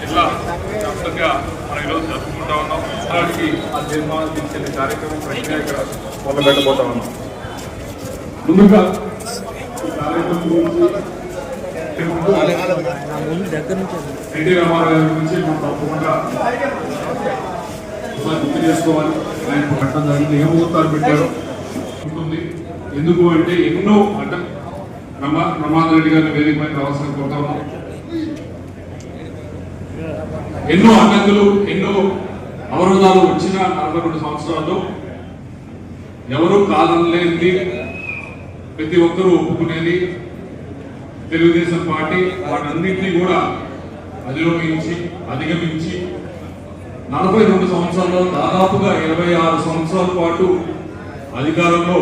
జిల్లా వ్యాప్తంగా మనం ఈరోజు జరుపుకుంటా ఉన్నాం దానికి ఆ తీర్మానం తీసుకెళ్ళే కార్యక్రమం ప్రక్రియ ఇక్కడ మొదలు ఉన్నాం ముందుగా కార్యక్రమం గురించి ఎన్టీ రామారావు గారి గురించి మనం తప్పకుండా గుర్తు చేసుకోవాలి ఆయన పెట్టడం జరిగింది ఏ ముహూర్తాలు పెట్టారు ఉంటుంది ఎందుకు అంటే ఎన్నో అడ్డ రమా రమానాథ్ రెడ్డి గారిని వేదిక పైన రావాల్సిన కోరుతా ఉన్నాం. ఎన్నో అడ్డంకులు ఎన్నో అవరోధాలు వచ్చిన నలభై రెండు సంవత్సరాల్లో ఎవరు కాదనలేనిది ప్రతి ఒక్కరూ ఒప్పుకునేది తెలుగుదేశం పార్టీ. వాటన్నింటినీ కూడా అధిరోహించి అధిగమించి నలభై రెండు సంవత్సరాల్లో దాదాపుగా ఇరవై ఆరు సంవత్సరాల పాటు అధికారంలో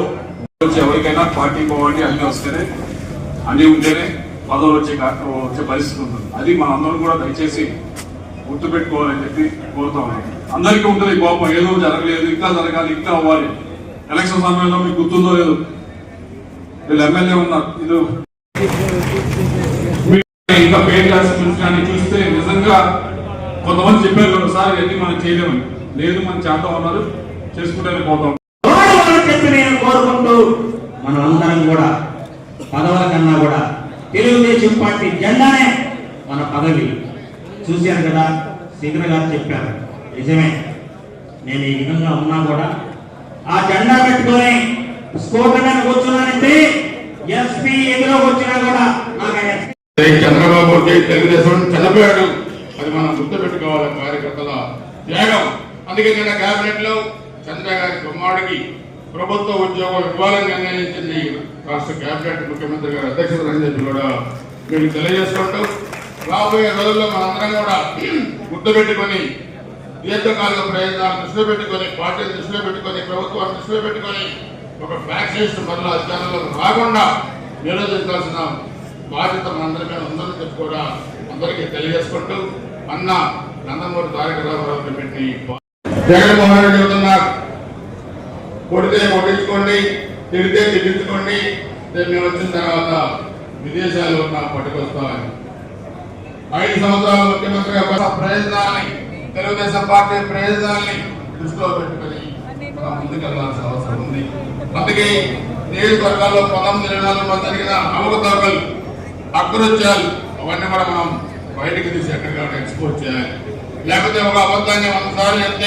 ఎవరికైనా పార్టీ పోవాలి అన్ని వస్తేనే అన్ని ఉంటేనే పదవులు వచ్చే కార్యక్రమం వచ్చే పరిస్థితి ఉంటుంది. అది మనందరం కూడా దయచేసి గుర్తుపెట్టుకోవాలని చెప్పి కోరుతా ఉన్నాం. అందరికీ ఉంటుంది కోపం. ఏదో జరగలేదు ఇంకా జరగాలి ఇంకా అవ్వాలి. ఎలక్షన్ సమయంలో మీకు గుర్తుందో లేదు. వీళ్ళు ఎమ్మెల్యే ఉన్నారు. ఇది. ఇంకా పేరు క్లాసిఫికేషన్ కానీ చూస్తే నిజంగా కొంతమంది చెప్పారు ఒకసారి అన్ని ఇవన్నీ మనం చేయలేమని. లేదు మనం చేద్దాం ఉన్నారు చేసుకుంటేనే పోతాం. నేను కోరుకుంటూ మనం అందరం కూడా పదవుల కన్నా కూడా తెలుగుదేశం పార్టీ జెండానే మన పదవి. చూశాను కదా శిఖర గారు చెప్పారు. నిజమే. నేను ఈ విధంగా ఉన్నా కూడా ఆ జెండా పెట్టుకొని స్కూటర్ కూర్చున్నానంటే ఎస్పీ ఎదురు వచ్చినా కూడా నాకు చంద్రబాబు తెలుగుదేశం చనిపోయాడు అది మనం గుర్తుపెట్టుకోవాలి కార్యకర్తల త్యాగం. అందుకే నిన్న క్యాబినెట్లో చంద్ర గారి కుమారుడికి ప్రభుత్వ ఉద్యోగం ఇవ్వాలని నిర్ణయించింది రాష్ట్ర కేబినెట్ ముఖ్యమంత్రి గారి అధ్యక్షత అని చెప్పి కూడా మీకు తెలియజేసుకుంటూ రాబోయే రోజుల్లో మనందరం కూడా గుర్తుపెట్టుకొని దీర్ఘకాలిక ప్రయోజనాలు దృష్టిలో పెట్టుకొని పార్టీని దృష్టిలో పెట్టుకొని ప్రభుత్వాన్ని దృష్టిలో పెట్టుకొని ఒక ఫ్యాక్షనిస్ట్ మరలా అధికారంలో రాకుండా నిరోధించాల్సిన బాధ్యత మనందరి మీద ఉందని చెప్పి కూడా అందరికీ తెలియజేసుకుంటూ అన్న నందమూరి తారక రామారావు పెట్టి జగన్మోహన్ రెడ్డి ఉన్నారు. కొడితే కొట్టించుకోండి తిడితే తిట్టించుకోండి. మేము వచ్చిన తర్వాత విదేశాల్లో ఉన్న పట్టుకొస్తామని. ఐదు సంవత్సరాలు ముఖ్యమంత్రిగా పడ్డ తెలుగుదేశం పార్టీ ప్రయోజనాలని దృష్టిలో పెట్టుకొని మనం ముందుకెళ్ళాల్సిన అవసరం ఉంది. అందుకే నియోజకవర్గాల్లో పంతొమ్మిది నెలల్లో జరిగిన అవకతవకలు అకృత్యాలు అవన్నీ కూడా మనం బయటకు తీసి ఎక్కడికక్కడ ఎక్స్పోర్ట్ చేయాలి. లేకపోతే ఒక అబద్ధాన్ని వందసార్లు ఎంత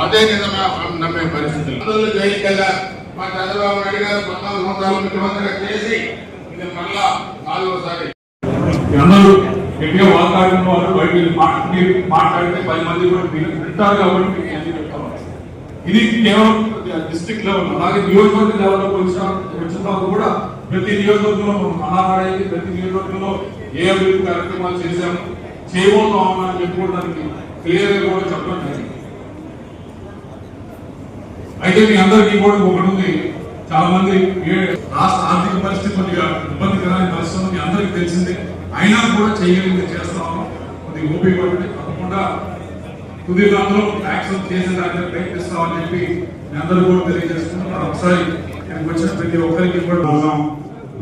అదే నిజమే? నమ్మే పరిస్థితులు. అందులో జైలుకి వెళ్ళారు మా చంద్రబాబు నాయుడు గారు పంతొమ్మిది సంవత్సరాలు ముఖ్యమంత్రిగా చేసి ఇది మళ్ళా నాలుగోసారి. అందరూ గట్టిగా మాట్లాడిన వారు బయట మాట్లాడితే పది మంది కూడా వింటారు కాబట్టి ఇది కేవలం డిస్ట్రిక్ట్ లెవెల్ అలాగే నియోజకవర్గ లెవెల్లో వచ్చిన వచ్చిన కూడా ప్రతి నియోజకవర్గంలో మనం అనాథాడైంది ప్రతి నియోజకవర్గంలో ఏ అభివృద్ధి కార్యక్రమాలు చేశాము చేయబోతాము అని చెప్పి కూడా కూడా చెప్పడం జరిగింది. అయితే మీ అందరికీ కూడా ఒకటి ఉంది. చాలా మంది రాష్ట్ర ఆర్థిక పరిస్థితి కొద్దిగా ఇబ్బందికరమైన పరిస్థితి మీ అందరికీ తెలిసిందే. అయినా కూడా చేయగలిగింది చేస్తాము. కొద్దిగా ఓపిక పడండి తప్పకుండా తుది దాంట్లో యాక్షన్ చేసేదానికి ప్రయత్నిస్తామని చెప్పి మీ అందరూ కూడా తెలియజేస్తున్నాం ఒకసారి ఇక్కడికి వచ్చిన ప్రతి ఒక్కరికి కూడా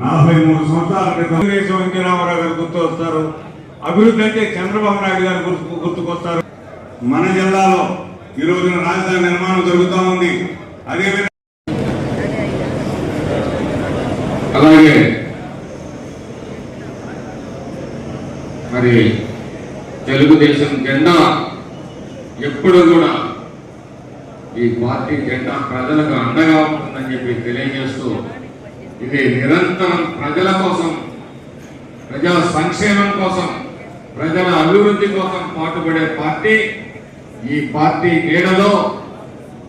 నలభై మూడు సంవత్సరాల క్రితం తెలుగుదేశం గారు గుర్తుకొస్తారు. అభివృద్ధి అంటే చంద్రబాబు నాయుడు గారు గుర్తుకొస్తారు. మన జిల్లాలో ఈ రోజున రాజధాని నిర్మాణం జరుగుతూ ఉంది. అలాగే మరి తెలుగుదేశం జెండా ఎప్పుడు కూడా ఈ పార్టీ జెండా ప్రజలకు అండగా ఉంటుందని చెప్పి తెలియజేస్తూ ఇది నిరంతరం ప్రజల కోసం ప్రజల సంక్షేమం కోసం ప్రజల అభివృద్ధి కోసం పాటుపడే పార్టీ. ఈ పార్టీ నీడలో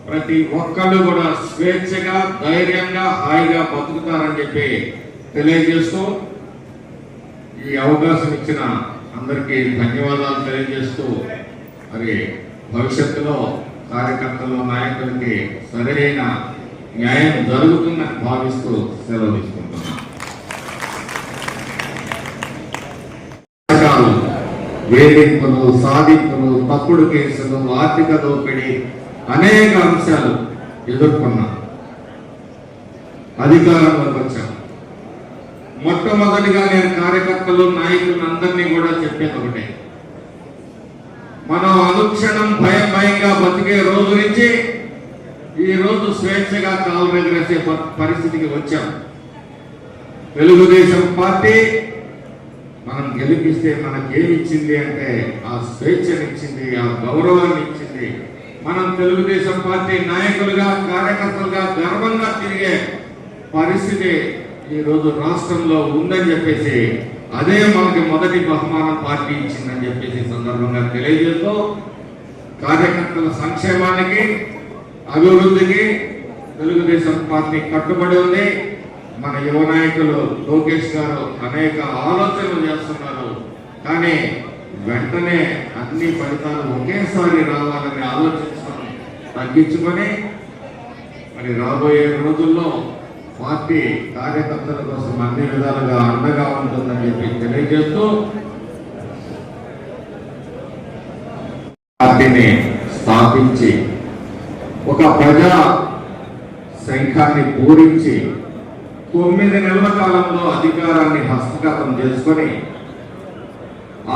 ప్రతి ఒక్కళ్ళు కూడా స్వేచ్ఛగా ధైర్యంగా హాయిగా బతుకుతారని చెప్పి తెలియజేస్తూ ఈ అవకాశం ఇచ్చిన అందరికీ ధన్యవాదాలు తెలియజేస్తూ మరి భవిష్యత్తులో కార్యకర్తలు నాయకులకి సరైన న్యాయం జరుగుతుందని భావిస్తూ సెలవు తీసుకుంటున్నాను వేధింపులు సాధింపులు తప్పుడు కేసులు ఆర్థిక దోపిడీ అనేక అంశాలు ఎదుర్కొన్నాం. అధికారంలోకి వచ్చాం. మొట్టమొదటిగా నేను కార్యకర్తలు కార్యకర్తలు నాయకులు అందరినీ కూడా చెప్పేది ఒకటే. మనం అనుక్షణం భయం భయంగా బతికే రోజు నుంచి ఈ రోజు స్వేచ్ఛగా కాలు ఎగరేసే ప- పరిస్థితికి వచ్చాం. తెలుగుదేశం పార్టీ మనం గెలిపిస్తే మనకేమి ఇచ్చింది అంటే ఆ స్వేచ్ఛనిచ్చింది ఆ గౌరవాన్ని ఇచ్చింది మనం తెలుగుదేశం పార్టీ నాయకులుగా కార్యకర్తలుగా గర్వంగా తిరిగే పరిస్థితి ఈ రోజు రాష్ట్రంలో ఉందని చెప్పేసి అదే మనకి మొదటి బహుమానం పార్టీ ఇచ్చిందని చెప్పేసి సందర్భంగా తెలియజేస్తూ కార్యకర్తల సంక్షేమానికి అభివృద్ధికి తెలుగుదేశం పార్టీ కట్టుబడి ఉంది. మన యువ నాయకులు లోకేష్ గారు అనేక ఆలోచనలు చేస్తున్నారు. కానీ వెంటనే అన్ని ఫలితాలు ఒకేసారి రావాలని ఆలోచించడం తగ్గించుకొని మరి రాబోయే రోజుల్లో పార్టీ కార్యకర్తల కోసం అన్ని విధాలుగా అండగా ఉంటుందని చెప్పి తెలియజేస్తూ పార్టీని స్థాపించి ఒక ప్రజా శంఖాన్ని పూరించి తొమ్మిది నెలల కాలంలో అధికారాన్ని హస్తగతం చేసుకొని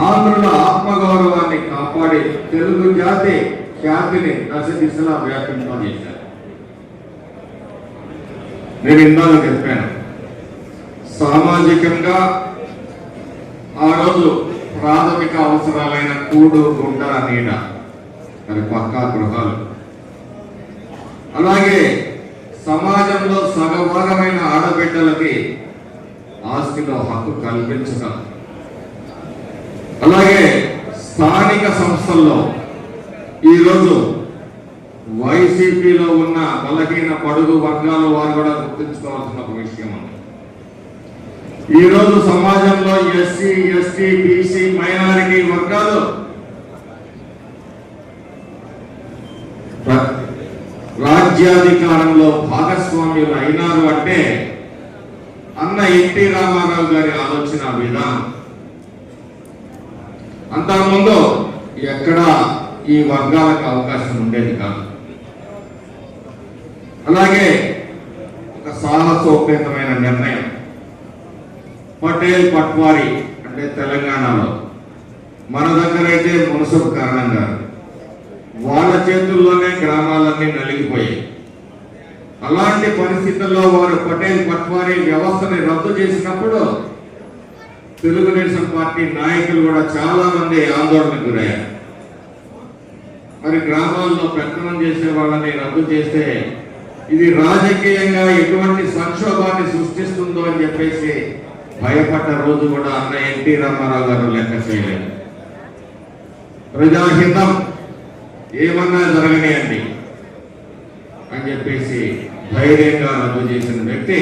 ఆంధ్రుల ఆత్మగౌరవాన్ని కాపాడి తెలుగు జాతి ఖ్యాతిని దశ దిశలా వ్యాపింపజేశారు. నేను ఇందాక చెప్పాను సామాజికంగా ఆ రోజు ప్రాథమిక అవసరాలైన కూడు గుంట నీడ మరి పక్కా గృహాలు. అలాగే సమాజంలో సగభాగమైన ఆడబిడ్డలకి ఆస్తిలో హక్కు కల్పించడం అలాగే స్థానిక సంస్థల్లో ఈరోజు వైసీపీలో ఉన్న బలహీన పడుగు వర్గాల వారు కూడా గుర్తించుకోవాల్సిన ఒక విషయం ఈరోజు సమాజంలో ఎస్సీ ఎస్టీ బీసీ మైనారిటీ వర్గాలు రాజ్యాధికారంలో భాగస్వామ్యులు అయినారు అంటే అన్న ఎన్టీ రామారావు గారి ఆలోచన విధానం. అంతకుముందు ఎక్కడ ఈ వర్గాలకు అవకాశం ఉండేది కాదు. అలాగే ఒక సాహసోపేతమైన నిర్ణయం. పటేల్ పట్వారి అంటే తెలంగాణలో. మన దగ్గర అయితే మునసబు కారణంగా వాళ్ళ చేతుల్లోనే గ్రామాలన్నీ నలిగిపోయాయి. అలాంటి పరిస్థితుల్లో వారు పటేల్ పట్వారీ వ్యవస్థని రద్దు చేసినప్పుడు తెలుగుదేశం పార్టీ నాయకులు కూడా చాలా మంది ఆందోళనకు గురయ్యారు. మరి గ్రామాల్లో పెత్తనం చేసే వాళ్ళని రద్దు చేస్తే ఇది రాజకీయంగా ఎటువంటి సంక్షోభాన్ని సృష్టిస్తుందో అని చెప్పేసి భయపడ్డ రోజు కూడా అన్న ఎన్టీ రామారావు గారు లెక్క చేయలేదు. ప్రజాహితం ఏమన్నా జరగనియండి అని చెప్పేసి ధైర్యంగా రద్దు చేసిన వ్యక్తి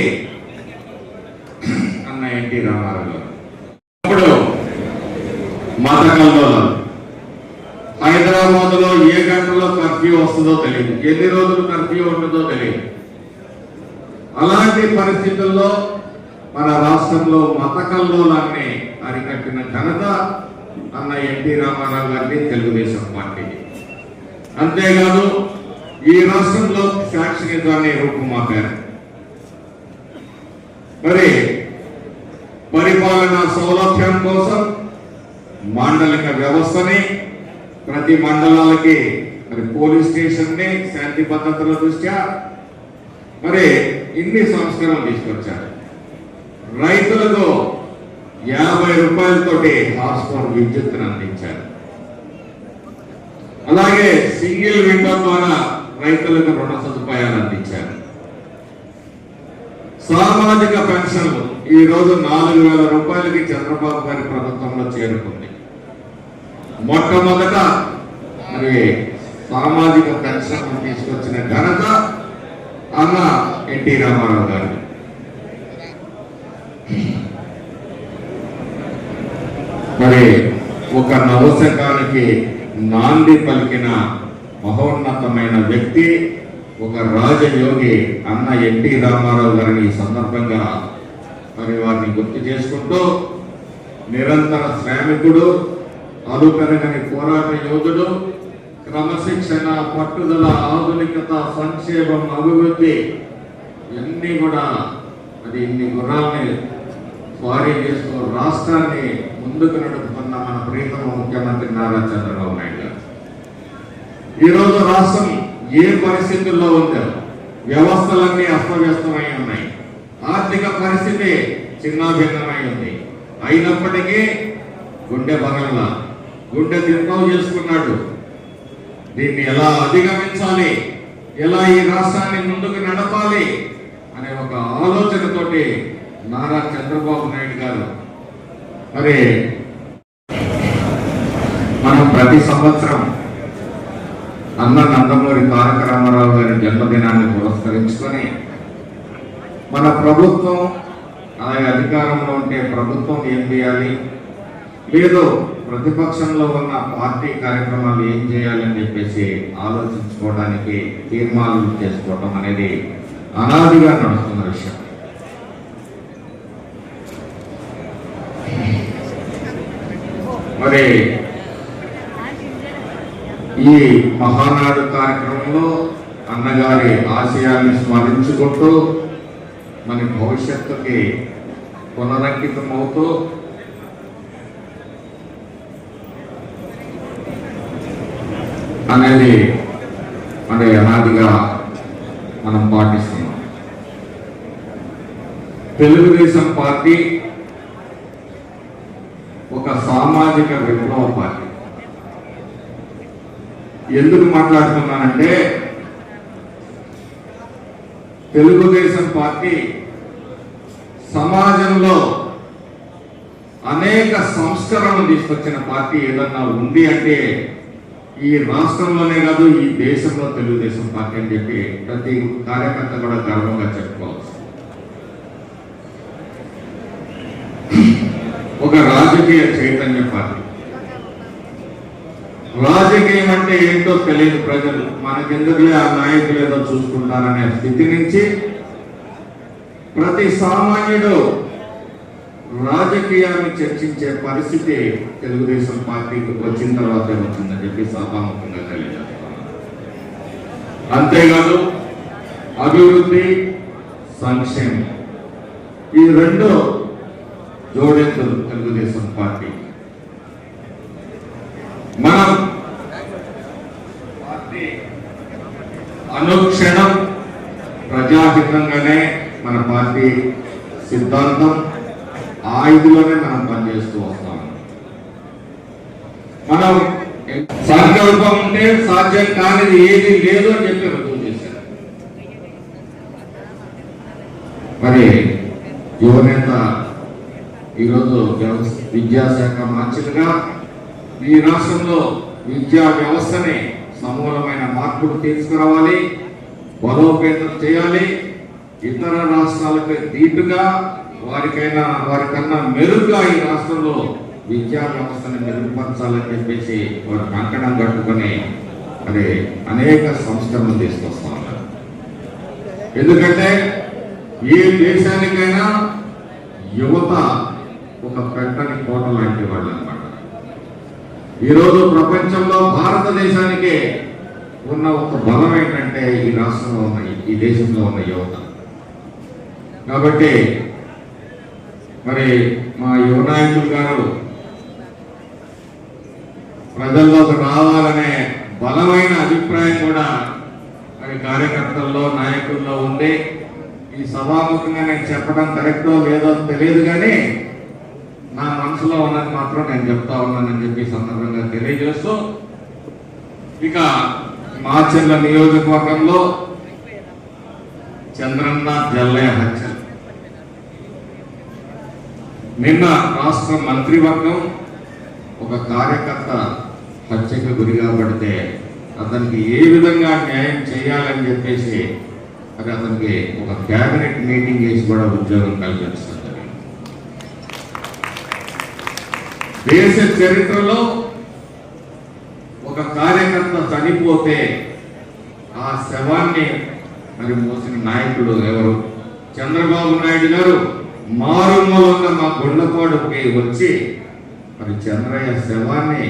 అన్న ఎన్టీ రామారావు గారు. ఇప్పుడు మత కల్లోలం హైదరాబాద్లో ఏ గంటలో కర్ఫ్యూ వస్తుందో తెలియదు. ఎన్ని రోజులు కర్ఫ్యూ ఉంటుందో తెలియదు. అలాంటి పరిస్థితుల్లో మన రాష్ట్రంలో మత కల్లోలాన్ని అరికట్టిన ఘనత అన్న ఎన్టీ రామారావు గారిని తెలుగుదేశం పార్టీకి అంతేకాదు ఈ రాష్ట్రంలో శాక్షనిత్వాన్ని రూపుమాపారు. మరి పరిపాలనా సౌలభ్యం కోసం మాండలిక వ్యవస్థని ప్రతి మండలాలకి మరి పోలీస్ స్టేషన్ని శాంతి భద్రతల దృష్ట్యా మరి ఇన్ని సంస్కరణలు తీసుకొచ్చారు. రైతులకు యాభై రూపాయలతోటి హార్స్ పవర్ విద్యుత్తును అందించారు. అలాగే సింగిల్ విండో ద్వారా రైతులకు రుణ సదుపాయాలు అందించారు. సామాజిక పెన్షన్లు ఈ రోజు నాలుగు వేల రూపాయలకి చంద్రబాబు గారి ప్రభుత్వంలో చేరుకుంది. మొట్టమొదట మరి సామాజిక పెన్షన్ తీసుకొచ్చిన ఘనత అన్న ఎన్టీ రామారావు గారు. మరి ఒక నవశకానికి నాంది పలికిన మహోన్నతమైన వ్యక్తి ఒక రాజయోగి అన్న ఎన్టీ రామారావు గారిని ఈ సందర్భంగా మరి వారిని గుర్తు చేసుకుంటూ నిరంతర శ్రామికుడు అలుపెరగని పోరాట యోధుడు క్రమశిక్షణ పట్టుదల ఆధునికత సంక్షేమం అభివృద్ధి ఇవన్నీ కూడా మరి ఇన్ని గుణాలని స్వారీ చేస్తూ రాష్ట్రాన్ని ముందుకు నడుపుతున్న ప్రియతమ ముఖ్యమంత్రి నారా చంద్రబాబు నాయుడు గారు. ఈరోజు రాష్ట్రం ఏ పరిస్థితుల్లో ఉందో వ్యవస్థలన్నీ అస్తవ్యస్తమై ఉన్నాయి. ఆర్థిక పరిస్థితి చిన్నాభిన్నమై ఉంది. అయినప్పటికీ గుండె బలంగా గుండె తిరుపవు చేసుకున్నాడు. దీన్ని ఎలా అధిగమించాలి ఎలా ఈ రాష్ట్రాన్ని ముందుకు నడపాలి అనే ఒక ఆలోచనతోటి నారా చంద్రబాబు నాయుడు గారు మరి మనం ప్రతి సంవత్సరం అన్న నందమూరి తారక రామారావు గారి జన్మదినాన్ని పురస్కరించుకొని మన ప్రభుత్వం అలాగే అధికారంలో ఉంటే ప్రభుత్వం ఏం చేయాలి? లేదు ప్రతిపక్షంలో ఉన్న పార్టీ కార్యక్రమాలు ఏం చేయాలని చెప్పేసి ఆలోచించుకోవడానికి తీర్మానాలు చేసుకోవటం అనేది అనాదిగా నడుస్తున్న విషయం. మరి ఈ మహానాడు కార్యక్రమంలో అన్నగారి ఆశయాన్ని స్మరించుకుంటూ మన భవిష్యత్తుకి పునరంకితమవుతూ అనేది మన అనాదిగా మనం పాటిస్తున్నాం. తెలుగుదేశం పార్టీ ఒక సామాజిక విప్లవ పార్టీ. ఎందుకు మాట్లాడుతున్నానంటే తెలుగుదేశం పార్టీ సమాజంలో అనేక సంస్కరణలు తీసుకొచ్చిన పార్టీ ఏదన్నా ఉంది అంటే ఈ రాష్ట్రంలోనే కాదు ఈ దేశంలో తెలుగుదేశం పార్టీ అని చెప్పి ప్రతి కార్యకర్త కూడా గర్వంగా చెప్పుకోవచ్చు. ఒక రాజకీయ చైతన్య పార్టీ. రాజకీయం అంటే ఏంటో తెలియదు ప్రజలు. మనకెందుకులే ఆ నాయకులు ఏదో చూసుకుంటారనే స్థితి నుంచి ప్రతి సామాన్యుడు రాజకీయాన్ని చర్చించే పరిస్థితి తెలుగుదేశం పార్టీకి వచ్చిన తర్వాత వచ్చిందని చెప్పి సభాముఖంగా తెలియజేస్తున్నాను. అంతేకాదు అభివృద్ధి సంక్షేమం ఈ రెండు జోడెత్తులు తెలుగుదేశం పార్టీ. మనం పార్టీ అనుక్షణం ప్రజాహితంగానే మన పార్టీ సిద్ధాంతం ఆ ఇదిలోనే మనం పనిచేస్తూ వస్తాం. మనం సంకల్పం ఉంటే సాధ్యం కానిది ఏది లేదు అని చెప్పి రుజువు చేశారు. మరి యువనేత ఈరోజు విద్యాశాఖ మంత్రిగా ఈ రాష్ట్రంలో విద్యా వ్యవస్థని సమూలమైన మార్పులు తీసుకురావాలి బలోపేతం చేయాలి. ఇతర రాష్ట్రాలకు దీటుగా వారికైనా వారికన్నా మెరుగ్గా ఈ రాష్ట్రంలో విద్యా వ్యవస్థను మెరుగుపరచాలని చెప్పేసి వారు కంకణం కట్టుకొని మరి అనేక సంస్కరణలు తీసుకొస్తా ఉన్నారు. ఎందుకంటే ఏ దేశానికైనా యువత ఒక పెట్టని కోట లాంటి వాళ్ళు అనమాట ఈరోజు ప్రపంచంలో భారతదేశానికి ఉన్న ఒక బలం ఏంటంటే ఈ రాష్ట్రంలో ఉన్న ఈ దేశంలో ఉన్న యువత. కాబట్టి మరి మా యువ నాయకులు గారు ప్రజల్లోకి రావాలనే బలమైన అభిప్రాయం కూడా మరి కార్యకర్తల్లో నాయకుల్లో ఉండి ఈ సభాముఖంగా నేను చెప్పడం కరెక్టో లేదో తెలియదు కానీ నా మనసులో ఉన్నది మాత్రం నేను చెప్తా ఉన్నానని చెప్పి సందర్భంగా తెలియజేస్తూ ఇక మాచెల్ల నియోజకవర్గంలో చంద్రన్న జల్లయ్య హత్య. నిన్న రాష్ట్ర మంత్రివర్గం ఒక కార్యకర్త హత్యకు గురి కాబడితే అతనికి ఏ విధంగా న్యాయం చేయాలని చెప్పేసి అది అతనికి ఒక క్యాబినెట్ మీటింగ్ వేసి కూడా ఉద్యోగం కల్పించడం దేశ చరిత్రలో ఒక కార్యకర్త చనిపోతే ఆ శవాన్ని మరి మోసిన నాయకుడు ఎవరు? చంద్రబాబు నాయుడు గారు. మారుమూలంగా మా గుండెపాడుకి వచ్చి మరి చంద్రయ్య శవాన్ని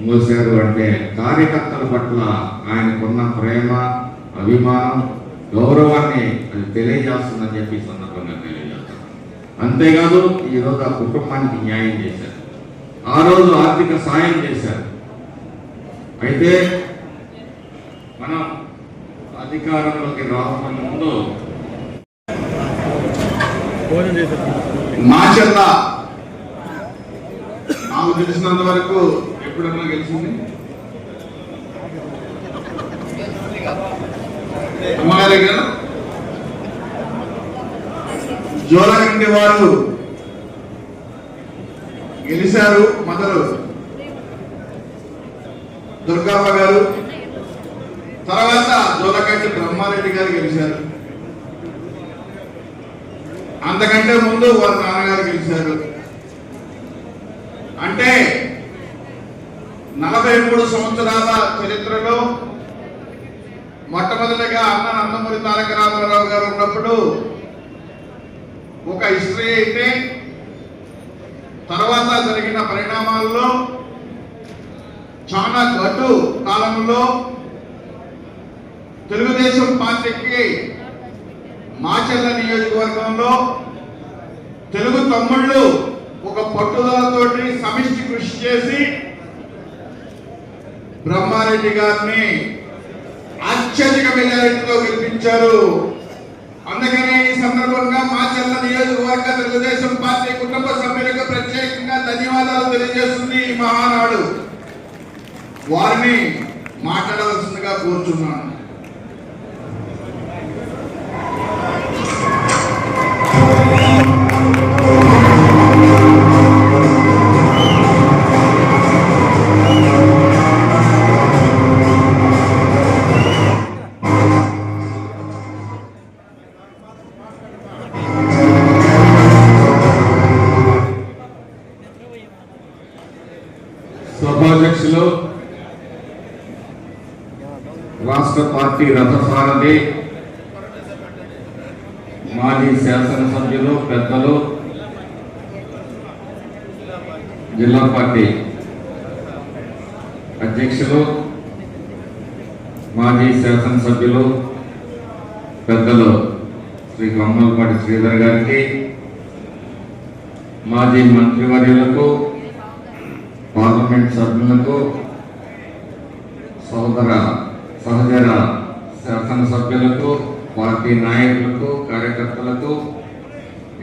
మోసారు అంటే కార్యకర్తల పట్ల ఆయనకున్న ప్రేమ అభిమానం గౌరవాన్ని అది తెలియజేస్తుందని చెప్పి సందర్భంగా తెలియజేస్తాను అంతేకాదు ఈరోజు ఆ కుటుంబానికి న్యాయం చేశారు. ఆ రోజు ఆర్థిక సాయం చేశారు. అయితే మనం అధికారంలోకి రావడం ముందు మాచర్ల నాకు తెలిసినంత వరకు ఎప్పుడన్నా గెలిచింది? అమ్మగారి కదా జోలకంటి వారు గెలిచారు మదరు. దుర్గమ్మ గారు. తర్వాత దూరగట్టి బ్రహ్మారెడ్డి గారు గెలిచారు. అంతకంటే ముందు వారి నాన్నగారు గెలిచారు. అంటే నలభై మూడు సంవత్సరాల చరిత్రలో మొట్టమొదటిగా అన్న నందమూరి తారక రామారావు గారు ఉన్నప్పుడు ఒక హిస్టరీ అయితే తర్వాత జరిగిన పరిణామాల్లో చాలా గడ్డు కాలంలో తెలుగుదేశం పార్టీకి మాచర్ల నియోజకవర్గంలో తెలుగు తమ్ముళ్ళు ఒక పట్టుదలతోటి సమిష్టి కృషి చేసి బ్రహ్మారెడ్డి గారిని అత్యధిక మెజారిటీతో గెలిపించారు. అందుకనే ఈ సందర్భంగా మాచర్ల నియోజకవర్గ తెలుగుదేశం పార్టీ కుటుంబ సభ్యులు ధన్యవాదాలు తెలియజేస్తుంది ఈ మహానాడు. వారిని మాట్లాడవలసిందిగా కోరుచున్నాను. సభాధ్యక్షులు రాష్ట్ర పార్టీ రథసారథి మాజీ శాసనసభ్యులు పెద్దలు జిల్లా పార్టీ అధ్యక్షులు మాజీ శాసనసభ్యులు పెద్దలు శ్రీ కమ్మలపాటి శ్రీధర్ గారికి మాజీ మంత్రివర్యులకు పార్లమెంట్ సభ్యులకు సోదర సహచర శాసనసభ్యులకు పార్టీ నాయకులకు కార్యకర్తలకు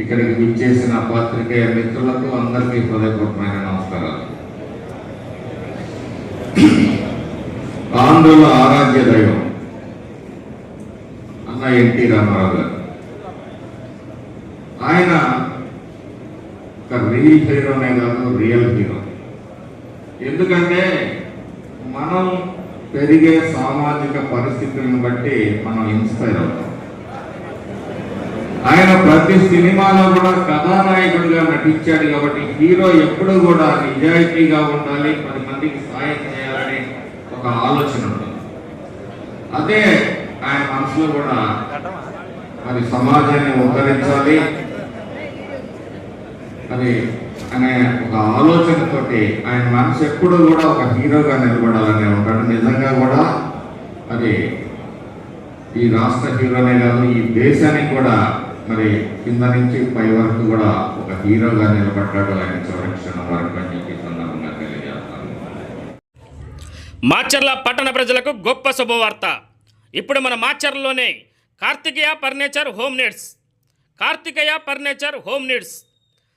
ఇక్కడికి విచ్చేసిన పాత్రికేయ మిత్రులకు అందరికీ హృదయపూర్వమైన నమస్కారాలు. ఆంధ్రుల ఆరాధ్య దైవం అన్న ఎన్టీ రామారావు గారు. ఆయన ఒక రీల్ హీరోనే కాదు రియల్ హీరో. ఎందుకంటే మనం పెరిగే సామాజిక పరిస్థితులను బట్టి మనం ఇన్స్పైర్ అవుతాం. ఆయన ప్రతి సినిమాలో కూడా కథానాయకుడిగా నటించాడు కాబట్టి హీరో ఎప్పుడు కూడా నిజాయితీగా ఉండాలి పది మందికి సాయం చేయాలని ఒక ఆలోచన ఉంటుంది. అదే ఆయన మనసులో కూడా మరి సమాజాన్ని ఉద్ధరించాలి. అది అనే ఒక ఆలోచనతోటి ఆయన మనసు ఎప్పుడు కూడా ఒక హీరోగా నిలబడాలనే ఉంటాడు నిజంగా కూడా అది ఈ రాష్ట్ర హీరోనే కాదు ఈ దేశానికి కూడా మరి కింద నుంచి పై వరకు కూడా ఒక హీరోగా నిలబడ్డాడు ఆయన చివరి వరకు అని చెప్పి సందర్భంగా తెలియజేస్తాను. మాచర్ల పట్టణ ప్రజలకు గొప్ప శుభవార్త. ఇప్పుడు మన మాచర్లలోనే Karthikeya furniture home needs. Karthikeya furniture home needs.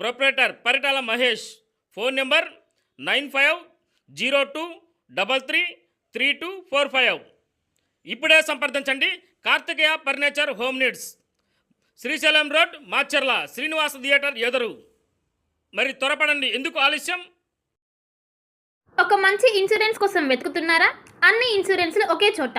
Proprietor Paritala Mahesh. Phone number nine five zero two double three three two four five. ఇప్పుడే సంప్రదించండి. Karthikeya furniture home needs. Srisailam road Macherla Srinivasa theatre ఎదురు. మరి త్వరపడండి. ఎందుకు ఆలస్యం? ఒక మంచి insurance కోసం వెతుకుతున్నారా? అన్ని ఇన్సూరెన్స్లు ఒకే చోట.